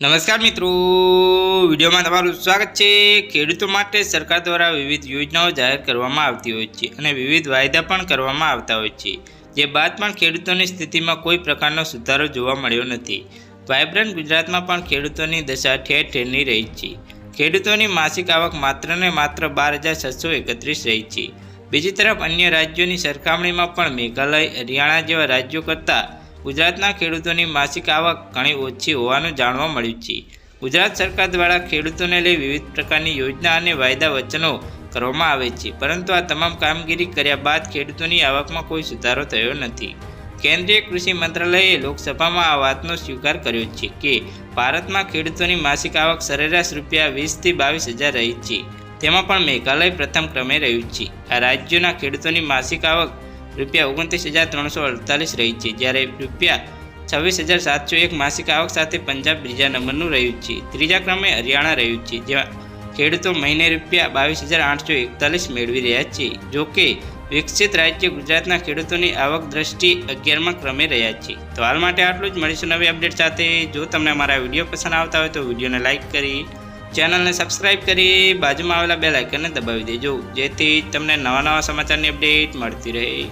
નમસ્કાર મિત્રો. વિડીયોમાં તમારું સ્વાગત છે. ખેડૂતો માટે સરકાર દ્વારા વિવિધ યોજનાઓ જાહેર કરવામાં આવતી હોય છે અને વિવિધ વાયદા પણ કરવામાં આવતા હોય છે. જે બાદ પણ ખેડૂતોની સ્થિતિમાં કોઈ પ્રકારનો સુધારો જોવા મળ્યો નથી. વાયબ્રન્ટ ગુજરાતમાં પણ ખેડૂતોની દશા ઠેર ઠેરની રહી છે. ખેડૂતોની માસિક આવક માત્ર ને માત્ર બાર હજાર છસો એકત્રીસ રહી છે. બીજી તરફ અન્ય રાજ્યોની સરખામણીમાં પણ મેઘાલય, હરિયાણા જેવા રાજ્યો કરતાં ગુજરાતના ખેડૂતોની માસિક આવક ઘણી ઓછી હોવાનું જાણવા મળ્યું છે. ગુજરાત સરકાર દ્વારા ખેડૂતોને લઈ વિવિધ પ્રકારની યોજના અને વાયદા વચનો કરવામાં આવે છે, પરંતુ આ તમામ કામગીરી કર્યા બાદ ખેડૂતોની આવકમાં કોઈ સુધારો થયો નથી. કેન્દ્રીય કૃષિ મંત્રાલયે લોકસભામાં આ વાતનો સ્વીકાર કર્યો છે કે ભારતમાં ખેડૂતોની માસિક આવક સરેરાશ રૂપિયા વીસથી બાવીસ હજાર રહી છે. તેમાં પણ મેઘાલય પ્રથમ ક્રમે રહ્યું છે. આ રાજ્યોના ખેડૂતોની માસિક આવક રૂપિયા ઓગણત્રીસ હજાર ત્રણસો અડતાલીસ રહી છે. જ્યારે રૂપિયા છવ્વીસ હજાર સાતસો એક માસિક આવક સાથે પંજાબ બીજા નંબરનું રહ્યું છે. ત્રીજા ક્રમે હરિયાણા રહ્યું છે, જેમાં ખેડૂતો મહિને રૂપિયા બાવીસ હજાર આઠસો એકતાલીસ મેળવી રહ્યા છે. જો કે, વિકસિત રાજ્ય ગુજરાતના ખેડૂતોની આવક દ્રષ્ટિ અગિયારમાં ક્રમે રહ્યા છે. તો હાલ માટે આટલું જ. મળીશું નવી અપડેટ સાથે. જો તમને મારા વીડિયો પસંદ આવતા હોય તો વિડીયોને લાઇક કરી, ચેનલને સબસ્ક્રાઇબ કરી, બાજુમાં આવેલા બે લાઇકનને દબાવી દેજો. જેથી તમને નવા નવા સમાચારની અપડેટ મળતી રહે.